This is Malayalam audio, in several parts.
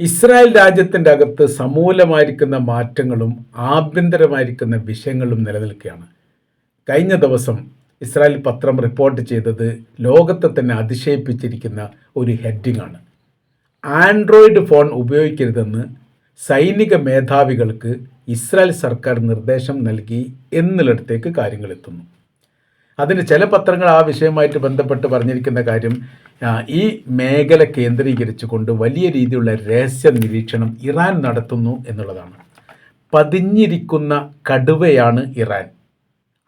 ഇസ്രായേൽ രാജ്യത്തിന്റെ അകത്ത് സമൂലമായിരിക്കുന്ന മാറ്റങ്ങളും ആഭ്യന്തരമായിരിക്കുന്ന വിഷയങ്ങളും നിലനിൽക്കുകയാണ്. കഴിഞ്ഞ ദിവസം ഇസ്രായേൽ പത്രം റിപ്പോർട്ട് ചെയ്തത് ലോകത്തെ തന്നെ അതിശയിപ്പിച്ചിരിക്കുന്ന ഒരു ഹെഡിംഗ് ആണ്. ആൻഡ്രോയിഡ് ഫോൺ ഉപയോഗിക്കരുതെന്ന് സൈനിക മേധാവികൾക്ക് ഇസ്രായേൽ സർക്കാർ നിർദ്ദേശം നൽകി എന്നിടത്തേക്ക് കാര്യങ്ങൾ എത്തുന്നു. അതിന് ചില പത്രങ്ങൾ ആ വിഷയവുമായിട്ട് ബന്ധപ്പെട്ട് പറഞ്ഞിരിക്കുന്ന കാര്യം ഈ മേഖല കേന്ദ്രീകരിച്ചുകൊണ്ട് വലിയ രീതിയിലുള്ള രഹസ്യ നിരീക്ഷണം ഇറാൻ നടത്തുന്നു എന്നുള്ളതാണ്. പതിഞ്ഞിരിക്കുന്ന കടുവയാണ് ഇറാൻ.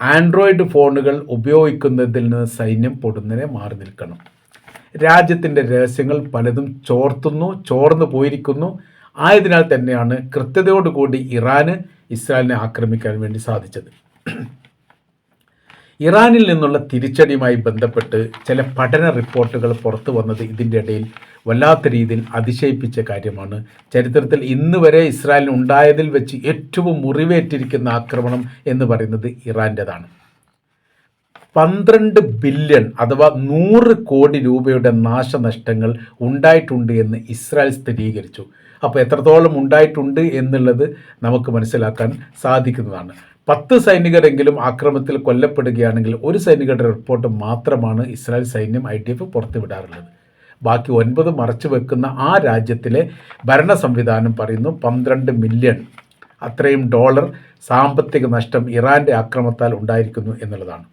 ആൻഡ്രോയിഡ് ഫോണുകൾ ഉപയോഗിക്കുന്നതിൽ നിന്ന് സൈന്യം പൊടുന്നനെ മാറി നിൽക്കണം. രാജ്യത്തിന്റെ രഹസ്യങ്ങൾ പലതും ചോർത്തുന്നു ചോർന്നു പോയിരിക്കുന്നു. ആയതിനാൽ തന്നെയാണ് കൃത്യതയോടുകൂടി ഇറാന് ഇസ്രായേലിനെ ആക്രമിക്കാൻ വേണ്ടി സാധിച്ചത്. ഇറാനിൽ നിന്നുള്ള തിരിച്ചടിയുമായി ബന്ധപ്പെട്ട് ചില പഠന റിപ്പോർട്ടുകൾ പുറത്തു വന്നത് ഇതിന്റെ ഇടയിൽ വല്ലാത്ത രീതിയിൽ അതിശയിപ്പിച്ച കാര്യമാണ്. ചരിത്രത്തിൽ ഇന്ന് വരെ ഇസ്രായേലിന് ഉണ്ടായതിൽ വെച്ച് ഏറ്റവും മുറിവേറ്റിരിക്കുന്ന ആക്രമണം എന്ന് പറയുന്നത് ഇറാന്റെതാണ്. പന്ത്രണ്ട് ബില്യൺ അഥവാ നൂറ് കോടി രൂപയുടെ നാശനഷ്ടങ്ങൾ ഉണ്ടായിട്ടുണ്ട് എന്ന് ഇസ്രായേൽ സ്ഥിരീകരിച്ചു. അപ്പോൾ എത്രത്തോളം ഉണ്ടായിട്ടുണ്ട് എന്നുള്ളത് നമുക്ക് മനസ്സിലാക്കാൻ സാധിക്കുന്നതാണ്. പത്ത് സൈനികരെങ്കിലും ആക്രമണത്തിൽ കൊല്ലപ്പെടുകയാണെങ്കിൽ ഒരു സൈനികരുടെ റിപ്പോർട്ട് മാത്രമാണ് ഇസ്രായേൽ സൈന്യം ഐ ടി എഫ് പുറത്തുവിടാറുള്ളത്. ബാക്കി ഒൻപത് മറച്ചു വെക്കുന്ന ആ രാജ്യത്തിലെ ഭരണ സംവിധാനം പറയുന്നു പന്ത്രണ്ട് മില്യൺ. അത്രയും ഡോളർ സാമ്പത്തിക നഷ്ടം ഇറാന്റെ ആക്രമണത്താൽ ഉണ്ടായിരിക്കുന്നു എന്നുള്ളതാണ്.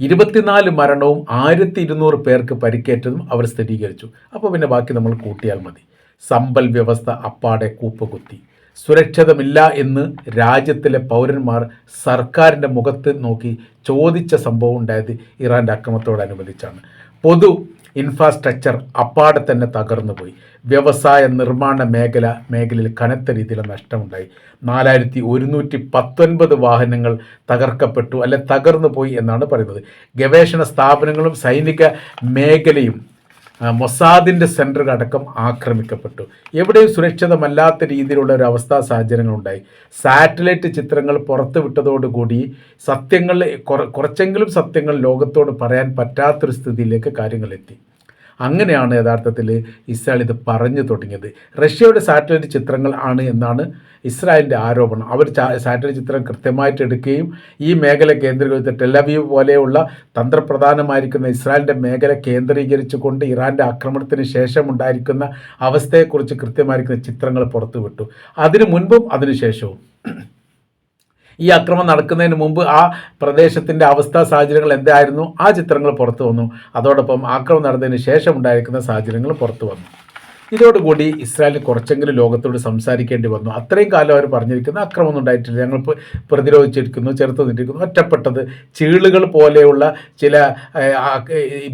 ഇരുപത്തിനാല് മരണവും ആയിരത്തി ഇരുന്നൂറ് പേർക്ക് പരിക്കേറ്റതും അവർ സ്ഥിരീകരിച്ചു. അപ്പോൾ പിന്നെ ബാക്കി നമ്മൾ കൂട്ടിയാൽ മതി. സമ്പൽ വ്യവസ്ഥ അപ്പാടെ കൂപ്പുകുത്തി. സുരക്ഷിതമില്ല എന്ന് രാജ്യത്തിലെ പൗരന്മാർ സർക്കാരിന്റെ മുഖത്ത് നോക്കി ചോദിച്ച സംഭവം ഉണ്ടായത് ഇറാന്റെ അക്രമത്തോടനുബന്ധിച്ചാണ് പൊതു ഇൻഫ്രാസ്ട്രക്ചർ അപ്പാടെ തന്നെ തകർന്നു പോയി. വ്യവസായ നിർമ്മാണ മേഖല മേഖലയിൽ കനത്ത രീതിയിലുള്ള നഷ്ടമുണ്ടായി. നാലായിരത്തി ഒരുന്നൂറ്റി പത്തൊൻപത് വാഹനങ്ങൾ തകർക്കപ്പെട്ടു അല്ലെ തകർന്നു പോയി എന്നാണ് പറയുന്നത്. ഗവേഷണ സ്ഥാപനങ്ങളും സൈനിക മേഖലയും മൊസാദിന്റെ സെന്റർ അടക്കം ആക്രമിക്കപ്പെട്ടു. എവിടെയും സുരക്ഷിതമല്ലാത്ത രീതിയിലുള്ള ഒരു അവസ്ഥാ സാഹചര്യങ്ങളുണ്ടായി സാറ്റലൈറ്റ് ചിത്രങ്ങൾ പുറത്തുവിട്ടതോടുകൂടി സത്യങ്ങൾ കുറച്ചെങ്കിലും സത്യങ്ങൾ ലോകത്തോട് പറയാൻ പറ്റാത്തൊരു സ്ഥിതിയിലേക്ക് കാര്യങ്ങൾ എത്തി. അങ്ങനെയാണ് യഥാർത്ഥത്തിൽ ഇസ്രായേൽ ഇത് പറഞ്ഞു തുടങ്ങിയത്. റഷ്യയുടെ സാറ്റലൈറ്റ് ചിത്രങ്ങൾ ആണ് എന്നാണ് ഇസ്രായേലിന്റെ ആരോപണം. അവർ സാറ്റലൈറ്റ് ചിത്രം കൃത്യമായിട്ട് എടുക്കുകയും ഈ മേഖല കേന്ദ്രീകരിച്ച് ടെലവീവ് പോലെയുള്ള തന്ത്രപ്രധാനമായിരിക്കുന്ന ഇസ്രായേലിന്റെ മേഖല കേന്ദ്രീകരിച്ചുകൊണ്ട് ഇറാന്റെ ആക്രമണത്തിന് ശേഷം ഉണ്ടായിരിക്കുന്ന അവസ്ഥയെക്കുറിച്ച് കൃത്യമായിരിക്കുന്ന ചിത്രങ്ങൾ പുറത്തുവിട്ടു. അതിനു മുൻപും അതിനുശേഷവും ഈ അക്രമം നടക്കുന്നതിന് മുമ്പ് ആ പ്രദേശത്തിന്റെ അവസ്ഥാ സാഹചര്യങ്ങൾ എന്തായിരുന്നു? ആ ചിത്രങ്ങൾ പുറത്തു വന്നു. അതോടൊപ്പം ആക്രമം നടന്നതിന് ശേഷം ഉണ്ടായിരിക്കുന്ന സാഹചര്യങ്ങൾ പുറത്തു വന്നു. ഇതോടുകൂടി ഇസ്രായേലിന് കുറച്ചെങ്കിലും ലോകത്തോട് സംസാരിക്കേണ്ടി വന്നു. അത്രയും കാലം അവർ പറഞ്ഞിരിക്കുന്ന അക്രമം ഉണ്ടായിട്ടില്ല. ഞങ്ങൾ പ്രതിരോധിച്ചിരിക്കുന്നു ചെറുത്ത് നിന്നിരിക്കുന്നു. ഒറ്റപ്പെട്ടത് ചീളുകൾ പോലെയുള്ള ചില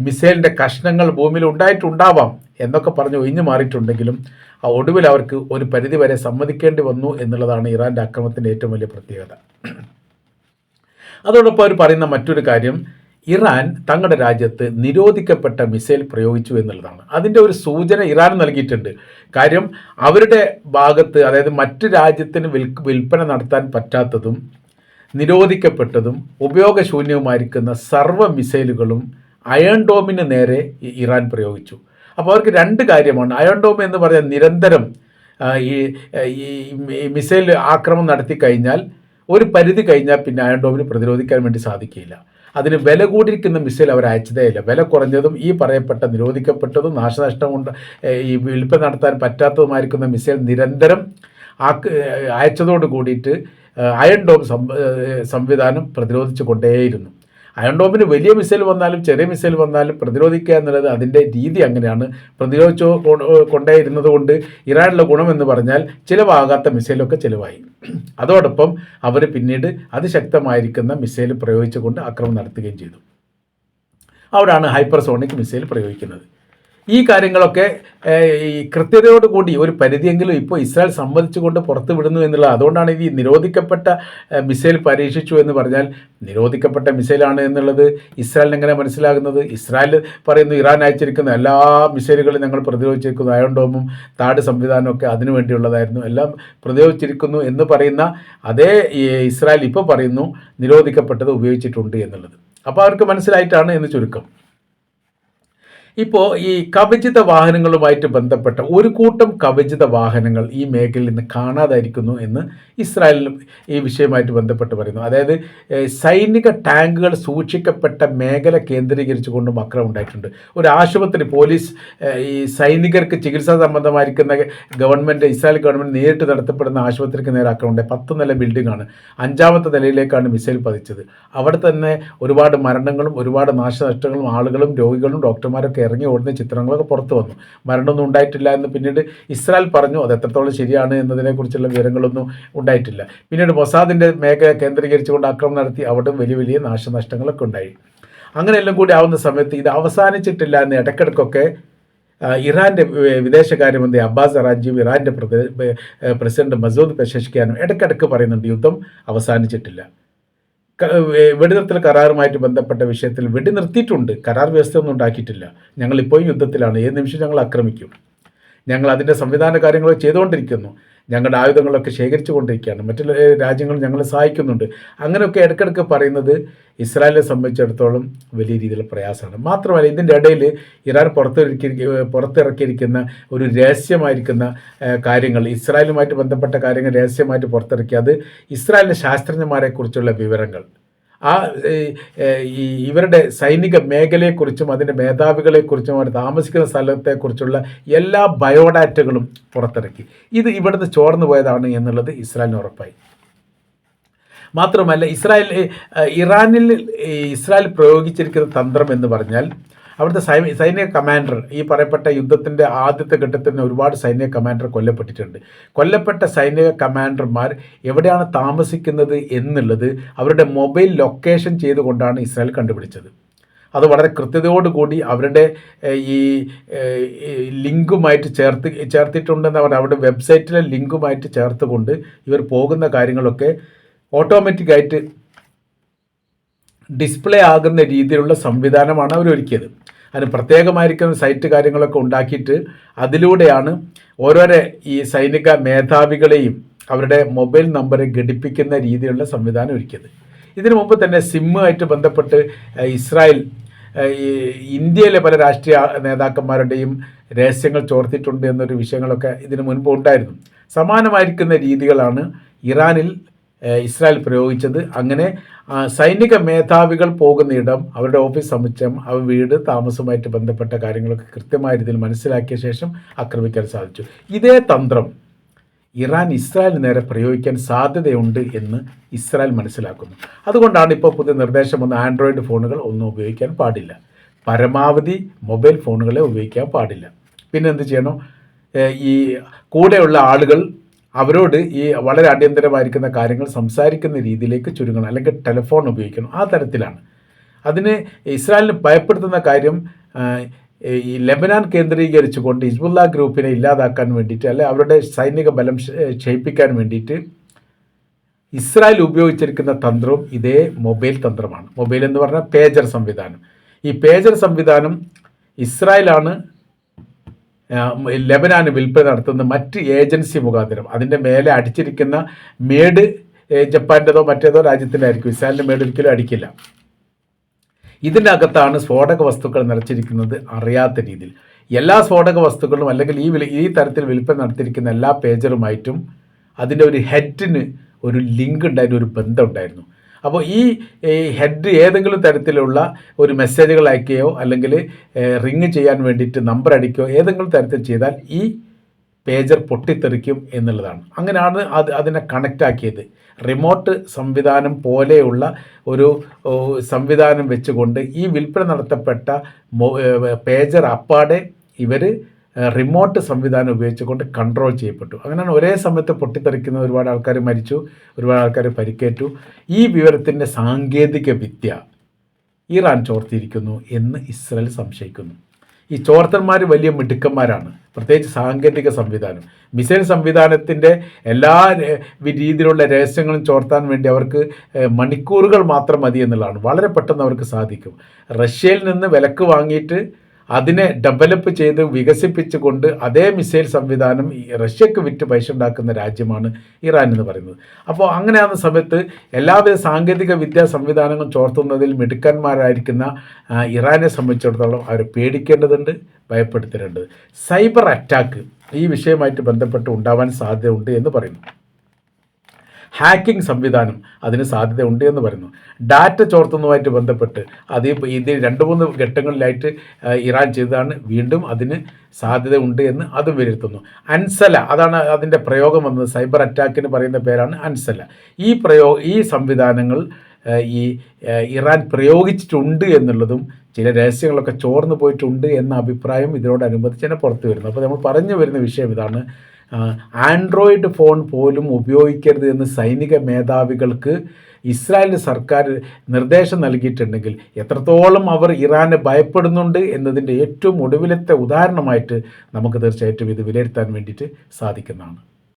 മിസൈലിന്റെ കഷ്ണങ്ങൾ ഭൂമിയിൽ ഉണ്ടായിട്ടുണ്ടാവാം എന്നൊക്കെ പറഞ്ഞ് ഒഴിഞ്ഞു മാറിയിട്ടുണ്ടെങ്കിലും ഒടുവിൽ അവർക്ക് ഒരു പരിധിവരെ സമ്മതിക്കേണ്ടി വന്നു എന്നുള്ളതാണ് ഇറാന്റെ ആക്രമണത്തിന്റെ ഏറ്റവും വലിയ പ്രത്യേകത. അതോടൊപ്പം അവർ പറയുന്ന മറ്റൊരു കാര്യം ഇറാൻ തങ്ങളുടെ രാജ്യത്ത് നിരോധിക്കപ്പെട്ട മിസൈൽ പ്രയോഗിച്ചു എന്നുള്ളതാണ്. അതിന്റെ ഒരു സൂചന ഇറാൻ നൽകിയിട്ടുണ്ട്. കാര്യം അവരുടെ ഭാഗത്ത് അതായത് മറ്റ് രാജ്യത്തിന് വിൽ വിൽപ്പന നടത്താൻ പറ്റാത്തതും നിരോധിക്കപ്പെട്ടതും ഉപയോഗശൂന്യവുമായിരിക്കുന്ന സർവ മിസൈലുകളും അയൺ ഡോമിന് നേരെ ഇറാൻ പ്രയോഗിച്ചു. അപ്പോൾ അവർക്ക് രണ്ട് കാര്യമാണ്. അയോൺ ഡോം എന്ന് പറഞ്ഞാൽ നിരന്തരം ഈ ഈ മിസൈൽ ആക്രമണം നടത്തി കഴിഞ്ഞാൽ ഒരു പരിധി കഴിഞ്ഞാൽ പിന്നെ അയൺ ഡോമിന് പ്രതിരോധിക്കാൻ വേണ്ടി സാധിക്കില്ല അതിന് വില കൂടിയിരിക്കുന്ന മിസൈൽ അവർ അയച്ചതേ ഇല്ല. വില കുറഞ്ഞതും ഈ പറയപ്പെട്ട നിരോധിക്കപ്പെട്ടതും നാശനഷ്ടം കൊണ്ട് ഈ വിൽപ്പന നടത്താൻ പറ്റാത്തതുമായിരിക്കുന്ന മിസൈൽ നിരന്തരം ആക്ക് അയച്ചതോട് കൂടിയിട്ട് അയൺ ഡോം സംവിധാനം പ്രതിരോധിച്ചു കൊണ്ടേയിരുന്നു. അയൺ ഡോമിന് വലിയ മിസൈൽ വന്നാലും ചെറിയ മിസൈൽ വന്നാലും പ്രതിരോധിക്കുക എന്നുള്ളത് അതിന്റെ രീതി അങ്ങനെയാണ്. പ്രതിരോധിച്ചു കൊണ്ടേ ഇരുന്നത് കൊണ്ട് ഇറാനുള്ള ഗുണമെന്ന് പറഞ്ഞാൽ ചിലവാകാത്ത മിസൈലൊക്കെ ചിലവായി. അതോടൊപ്പം അവർ പിന്നീട് അതിശക്തമായിരിക്കുന്ന മിസൈൽ പ്രയോഗിച്ചുകൊണ്ട് ആക്രമണം നടത്തുകയും ചെയ്തു. അവിടാണ് ഹൈപ്പർസോണിക് മിസൈൽ പ്രയോഗിക്കുന്നത്. ഈ കാര്യങ്ങളൊക്കെ ഈ കൃത്യതയോടുകൂടി ഒരു പരിധിയെങ്കിലും ഇപ്പോൾ ഇസ്രായേൽ സമ്മതിച്ചുകൊണ്ട് പുറത്തു വിടുന്നു എന്നുള്ളത് അതുകൊണ്ടാണ് ഈ നിരോധിക്കപ്പെട്ട മിസൈൽ പരീക്ഷിച്ചു എന്ന് പറഞ്ഞാൽ നിരോധിക്കപ്പെട്ട മിസൈലാണ് എന്നുള്ളത് ഇസ്രായേലിന് എങ്ങനെ മനസ്സിലാകുന്നത്? ഇസ്രായേൽ പറയുന്നു ഇറാൻ അയച്ചിരിക്കുന്ന എല്ലാ മിസൈലുകളും ഞങ്ങൾ പ്രതിരോധിച്ചിരിക്കുന്നു അയോണ്ടോമും താട് സംവിധാനമൊക്കെ അതിനു വേണ്ടിയുള്ളതായിരുന്നു എല്ലാം പ്രതിരോധിച്ചിരിക്കുന്നു എന്ന് പറയുന്ന അതേ ഇസ്രായേൽ ഇപ്പോൾ പറയുന്നു നിരോധിക്കപ്പെട്ടത് ഉപയോഗിച്ചിട്ടുണ്ട് എന്നുള്ളത്. അപ്പോൾ അവർക്ക് മനസ്സിലായിട്ടാണ് എന്ന് ചുരുക്കം. ഇപ്പോൾ ഈ കവചിത വാഹനങ്ങളുമായിട്ട് ബന്ധപ്പെട്ട ഒരു കൂട്ടം കവചിത വാഹനങ്ങൾ ഈ മേഖലയിൽ നിന്ന് കാണാതായിരിക്കുന്നു എന്ന് ഇസ്രായേൽ ഈ വിഷയമായിട്ട് ബന്ധപ്പെട്ട് പറയുന്നു. അതായത് സൈനിക ടാങ്കുകൾ സൂക്ഷിക്കപ്പെട്ട മേഖല കേന്ദ്രീകരിച്ചുകൊണ്ടും അക്രമം ഉണ്ടായിട്ടുണ്ട്. ഒരു ആശുപത്രി പോലീസ് ഈ സൈനികർക്ക് ചികിത്സാ സംബന്ധമായിരിക്കുന്ന ഗവൺമെന്റ് ഇസ്രായേൽ ഗവൺമെന്റ് നേരിട്ട് നടത്തപ്പെടുന്ന ആശുപത്രിക്ക് നേരെ ആക്രമണം ഉണ്ടായി. പത്ത് നില ബിൽഡിംഗാണ് അഞ്ചാമത്തെ നിലയിലേക്കാണ് മിസൈൽ പതിച്ചത്. അവിടെ തന്നെ ഒരുപാട് മരണങ്ങളും ഒരുപാട് നാശനഷ്ടങ്ങളും ആളുകളും രോഗികളും ഡോക്ടർമാരൊക്കെ ഇറങ്ങി ഓടുന്ന ചിത്രങ്ങളൊക്കെ പുറത്തു വന്നു. മരണമൊന്നും ഉണ്ടായിട്ടില്ല എന്ന് പിന്നീട് ഇസ്രായേൽ പറഞ്ഞു അത് എത്രത്തോളം ശരിയാണ് എന്നതിനെക്കുറിച്ചുള്ള വിവരങ്ങളൊന്നും ഉണ്ടായിട്ടില്ല. പിന്നീട് മൊസാദിന്റെ മേഖല കേന്ദ്രീകരിച്ചുകൊണ്ട് ആക്രമണം നടത്തി അവിടെ വലിയ വലിയ നാശനഷ്ടങ്ങളൊക്കെ ഉണ്ടായി. അങ്ങനെയെല്ലാം കൂടി ആവുന്ന സമയത്ത് ഇത് അവസാനിച്ചിട്ടില്ല എന്ന് ഇടയ്ക്കിടയ്ക്കൊക്കെ ഇറാന്റെ വിദേശകാര്യമന്ത്രി അബ്ബാസ് റാജീവ് ഇറാന്റെ പ്രസിഡന്റ് മസൂദ് പെഷഷ്കിയാനും ഇടയ്ക്കിടയ്ക്ക് പറയുന്നുണ്ട് യുദ്ധം അവസാനിച്ചിട്ടില്ല. വെടിനിർത്തൽ കരാറുമായിട്ട് ബന്ധപ്പെട്ട വിഷയത്തിൽ വെടിനിർത്തിയിട്ടുണ്ട്. കരാർ വ്യവസ്ഥയൊന്നും ഉണ്ടാക്കിയിട്ടില്ല. ഞങ്ങൾ ഇപ്പോഴും യുദ്ധത്തിലാണ്. ഏത് നിമിഷം ഞങ്ങൾ ആക്രമിക്കും. ഞങ്ങൾ അതിന്റെ സംവിധാന കാര്യങ്ങൾ ചെയ്തുകൊണ്ടിരിക്കുന്നു. ഞങ്ങളുടെ ആയുധങ്ങളൊക്കെ ശേഖരിച്ചു കൊണ്ടിരിക്കുകയാണ് മറ്റുള്ള രാജ്യങ്ങൾ ഞങ്ങളെ സഹായിക്കുന്നുണ്ട്. അങ്ങനെയൊക്കെ ഇടയ്ക്കിടയ്ക്ക് പറയുന്നത് ഇസ്രായേലിനെ സംബന്ധിച്ചിടത്തോളം വലിയ രീതിയിലുള്ള പ്രയാസമാണ്. മാത്രമല്ല ഇതിന്റെ ഇടയിൽ ഇറാൻ പുറത്തിറക്കി പുറത്തിറക്കിയിരിക്കുന്ന ഒരു രഹസ്യമായിരിക്കുന്ന കാര്യങ്ങൾ ഇസ്രായേലുമായിട്ട് ബന്ധപ്പെട്ട കാര്യങ്ങൾ രഹസ്യമായിട്ട് പുറത്തിറക്കി. അത് ഇസ്രായേലിലെ ശാസ്ത്രജ്ഞന്മാരെക്കുറിച്ചുള്ള വിവരങ്ങൾ. ആ ഈ ഇവരുടെ സൈനിക മേഖലയെക്കുറിച്ചും അതിന്റെ മേധാവികളെക്കുറിച്ചും അവർ താമസിക്കുന്ന സ്ഥലത്തെക്കുറിച്ചുള്ള എല്ലാ ബയോഡാറ്റകളും പുറത്തിറക്കി. ഇത് ഇവിടുന്ന് ചോർന്നു പോയതാണ് എന്നുള്ളത് ഇസ്രായേലിന് ഉറപ്പായി. മാത്രമല്ല ഇസ്രായേൽ ഇറാനിൽ ഇസ്രായേൽ പ്രയോഗിച്ചിരിക്കുന്ന തന്ത്രം എന്ന് പറഞ്ഞാൽ അവിടുത്തെ സൈ സൈനിക കമാൻഡർ ഈ പറയപ്പെട്ട യുദ്ധത്തിന്റെ ആദ്യത്തെ ഘട്ടത്തിൽ തന്നെ ഒരുപാട് സൈനിക കമാൻഡർ കൊല്ലപ്പെട്ടിട്ടുണ്ട്. കൊല്ലപ്പെട്ട സൈനിക കമാൻഡർമാർ എവിടെയാണ് താമസിക്കുന്നത് എന്നുള്ളത് അവരുടെ മൊബൈൽ ലൊക്കേഷൻ ചെയ്തുകൊണ്ടാണ് ഇസ്രായേൽ കണ്ടുപിടിച്ചത്. അത് വളരെ കൃത്യതയോടുകൂടി അവരുടെ ഈ ഈ ലിങ്കുമായിട്ട് ചേർത്ത് ചേർത്തിട്ടുണ്ടെന്ന് അവർ അവരുടെ വെബ്സൈറ്റിലെ ലിങ്കുമായിട്ട് ചേർത്തുകൊണ്ട് ഇവർ പോകുന്ന കാര്യങ്ങളൊക്കെ ഓട്ടോമാറ്റിക്കായിട്ട് ഡിസ്പ്ലേ ആകുന്ന രീതിയിലുള്ള സംവിധാനമാണ് അവർ ഒരുക്കിയത് അതിന് പ്രത്യേകമായിരിക്കുന്ന സൈറ്റ് കാര്യങ്ങളൊക്കെ ഉണ്ടാക്കിയിട്ട് അതിലൂടെയാണ് ഓരോരോ ഈ സൈനിക മേധാവികളെയും അവരുടെ മൊബൈൽ നമ്പർ ഘടിപ്പിക്കുന്ന രീതിയിലുള്ള സംവിധാനം ഒരുക്കിയത്. ഇതിനു മുമ്പ് തന്നെ സിമ്മുമായിട്ട് ബന്ധപ്പെട്ട് ഇസ്രായേൽ ഈ ഇന്ത്യയിലെ പല രാഷ്ട്രീയ നേതാക്കന്മാരുടെയും രഹസ്യങ്ങൾ ചോർത്തിയിട്ടുണ്ട് എന്നൊരു വിഷയങ്ങളൊക്കെ ഇതിനു മുൻപ് ഉണ്ടായിരുന്നു. സമാനമായിരിക്കുന്ന രീതികളാണ് ഇറാനിൽ ഇസ്രായേൽ പ്രയോഗിച്ചത്. അങ്ങനെ സൈനിക മേധാവികൾ പോകുന്ന ഇടം അവരുടെ ഓഫീസ് സമുച്ചയം അവ വീട് താമസവുമായിട്ട് ബന്ധപ്പെട്ട കാര്യങ്ങളൊക്കെ കൃത്യമായ രീതിയിൽ മനസ്സിലാക്കിയ ശേഷം ആക്രമിക്കാൻ സാധിച്ചു. ഇതേ തന്ത്രം ഇറാൻ ഇസ്രായേലിന് നേരെ പ്രയോഗിക്കാൻ സാധ്യതയുണ്ട് എന്ന് ഇസ്രായേൽ മനസ്സിലാക്കുന്നു. അതുകൊണ്ടാണ് ഇപ്പോൾ പുതിയ നിർദ്ദേശം വന്ന ആൻഡ്രോയിഡ് ഫോണുകൾ ഒന്നും ഉപയോഗിക്കാൻ പാടില്ല. പരമാവധി മൊബൈൽ ഫോണുകളെ ഉപയോഗിക്കാൻ പാടില്ല. പിന്നെ എന്ത് ചെയ്യണം? ഈ കൂടെയുള്ള ആളുകൾ അവരോട് ഈ വളരെ അടിയന്തരമായിരിക്കുന്ന കാര്യങ്ങൾ സംസാരിക്കുന്ന രീതിയിലേക്ക് ചുരുങ്ങണം അല്ലെങ്കിൽ ടെലിഫോൺ ഉപയോഗിക്കണം ആ തരത്തിലാണ്. അതിന് ഇസ്രായേലിന് ഭയപ്പെടുത്തുന്ന കാര്യം ഈ ലെബനാൻ കേന്ദ്രീകരിച്ചുകൊണ്ട് ഹിസ്ബുല്ല ഗ്രൂപ്പിനെ ഇല്ലാതാക്കാൻ വേണ്ടിയിട്ട് അല്ലെ അവരുടെ സൈനിക ബലം ക്ഷ- ക്ഷയിപ്പിക്കാൻ വേണ്ടിയിട്ട് ഇസ്രായേൽ ഉപയോഗിച്ചിരിക്കുന്ന തന്ത്രവും ഇതേ മൊബൈൽ തന്ത്രമാണ്. മൊബൈൽ എന്ന് പറഞ്ഞാൽ പേജർ സംവിധാനം. ഈ പേജർ സംവിധാനം ഇസ്രായേലാണ് ലെബനാന് വിൽപ്പന നടത്തുന്ന മറ്റ് ഏജൻസി മുഖാന്തരം. അതിന്റെ മേലെ അടിച്ചിരിക്കുന്ന മേഡ് ജപ്പാന്റെതോ മറ്റേതോ രാജ്യത്തിലായിരിക്കും ഇസ്രായേലിന്റെ മേഡ് ഒരിക്കലും അടിക്കില്ല. ഇതിനകത്താണ് സ്ഫോടക വസ്തുക്കൾ നിറച്ചിരിക്കുന്നത് അറിയാത്ത രീതിയിൽ. എല്ലാ സ്ഫോടക വസ്തുക്കളും അല്ലെങ്കിൽ ഈ ഈ തരത്തിൽ വിൽപ്പന നടത്തിയിരിക്കുന്ന എല്ലാ പേജറുമായിട്ടും അതിന്റെ ഒരു ഹെഡിന് ഒരു ലിങ്ക് ഉണ്ടായിരുന്നു ഒരു ബന്ധം ഉണ്ടായിരുന്നു. അപ്പോൾ ഈ ഹെഡ് ഏതെങ്കിലും തരത്തിലുള്ള ഒരു മെസ്സേജുകൾ അയക്കുകയോ അല്ലെങ്കിൽ റിങ് ചെയ്യാൻ വേണ്ടിയിട്ട് നമ്പർ അടിക്കുകയോ ഏതെങ്കിലും തരത്തിൽ ചെയ്താൽ ഈ പേജർ പൊട്ടിത്തെറിക്കും എന്നുള്ളതാണ്. അങ്ങനെയാണ് അത് അതിനെ കണക്റ്റാക്കിയത് റിമോട്ട് സംവിധാനം പോലെയുള്ള ഒരു സംവിധാനം വെച്ചുകൊണ്ട് ഈ വിൽപ്പന നടത്തപ്പെട്ട പേജർ അപ്പാടെ ഇവർ റിമോട്ട് സംവിധാനം ഉപയോഗിച്ചുകൊണ്ട് കൺട്രോൾ ചെയ്യപ്പെട്ടു. അങ്ങനെയാണ് ഒരേ സമയത്ത് പൊട്ടിത്തെറിക്കുന്ന ഒരുപാട് ആൾക്കാർ മരിച്ചു ഒരുപാട് ആൾക്കാർ പരിക്കേറ്റു. ഈ വിവരത്തിന്റെ സാങ്കേതിക വിദ്യ ഇറാൻ ചോർത്തിയിരിക്കുന്നു എന്ന് ഇസ്രയേൽ സംശയിക്കുന്നു. ഈ ചോർത്തന്മാർ വലിയ മിടുക്കന്മാരാണ്. പ്രത്യേകിച്ച് സാങ്കേതിക സംവിധാനം. മിസൈൽ സംവിധാനത്തിന്റെ എല്ലാ രീതിയിലുള്ള രഹസ്യങ്ങളും ചോർത്താൻ വേണ്ടി അവർക്ക് മണിക്കൂറുകൾ മാത്രം മതി എന്നുള്ളതാണ്. വളരെ പെട്ടെന്ന് അവർക്ക് സാധിക്കും. റഷ്യയിൽ നിന്ന് വിലക്ക് വാങ്ങിയിട്ട് അതിനെ ഡെവലപ്പ് ചെയ്ത് വികസിപ്പിച്ചുകൊണ്ട് അതേ മിസൈൽ സംവിധാനം ഈ റഷ്യക്ക് വിറ്റ് പൈസ ഉണ്ടാക്കുന്ന രാജ്യമാണ് ഇറാൻ എന്ന് പറയുന്നത്. അപ്പോൾ അങ്ങനെയാകുന്ന സമയത്ത് എല്ലാവിധ സാങ്കേതിക വിദ്യാ സംവിധാനങ്ങളും ചോർത്തുന്നതിൽ മിടുക്കന്മാരായിരിക്കുന്ന ഇറാനെ സംബന്ധിച്ചിടത്തോളം അവർ പേടിക്കേണ്ടതുണ്ട് ഭയപ്പെടുത്തേണ്ടത് സൈബർ അറ്റാക്ക് ഈ വിഷയമായിട്ട് ബന്ധപ്പെട്ട് ഉണ്ടാവാൻ സാധ്യതയുണ്ട് എന്ന് പറയുന്നു. ഹാക്കിംഗ് സംവിധാനം അതിന് സാധ്യതയുണ്ട് എന്ന് പറയുന്നു. ഡാറ്റ ചോർത്തുന്നതുമായിട്ട് ബന്ധപ്പെട്ട് അത് ഇത് രണ്ട് മൂന്ന് ഘട്ടങ്ങളിലായിട്ട് ഇറാൻ ചെയ്തതാണ്. വീണ്ടും അതിന് സാധ്യതയുണ്ട് എന്ന് അതും വിലയിരുത്തുന്നു. അൻസല അതാണ് അതിന്റെ പ്രയോഗം വന്നത്. സൈബർ അറ്റാക്കിന് പറയുന്ന പേരാണ് അൻസല. ഈ പ്രയോ ഈ സംവിധാനങ്ങൾ ഈ ഇറാൻ പ്രയോഗിച്ചിട്ടുണ്ട് എന്നുള്ളതും ചില രഹസ്യങ്ങളൊക്കെ ചോർന്നു പോയിട്ടുണ്ട് എന്ന അഭിപ്രായം ഇതിനോടനുബന്ധിച്ച് തന്നെ പുറത്തു വരുന്നു. അപ്പോൾ നമ്മൾ പറഞ്ഞു വരുന്ന വിഷയം ഇതാണ്. ആൻഡ്രോയിഡ് ഫോൺ പോലും ഉപയോഗിക്കരുത് എന്ന് സൈനിക മേധാവികൾക്ക് ഇസ്രായേൽ സർക്കാർ നിർദ്ദേശം നൽകിയിട്ടുണ്ടെങ്കിൽ എത്രത്തോളം അവർ ഇറാനെ ഭയപ്പെടുന്നുണ്ട് എന്നതിന്റെ ഏറ്റവും ഒടുവിലത്തെ ഉദാഹരണമായിട്ട് നമുക്ക് തീർച്ചയായിട്ടും ഇത് വിലയിരുത്താൻ വേണ്ടിയിട്ട് സാധിക്കുന്നതാണ്.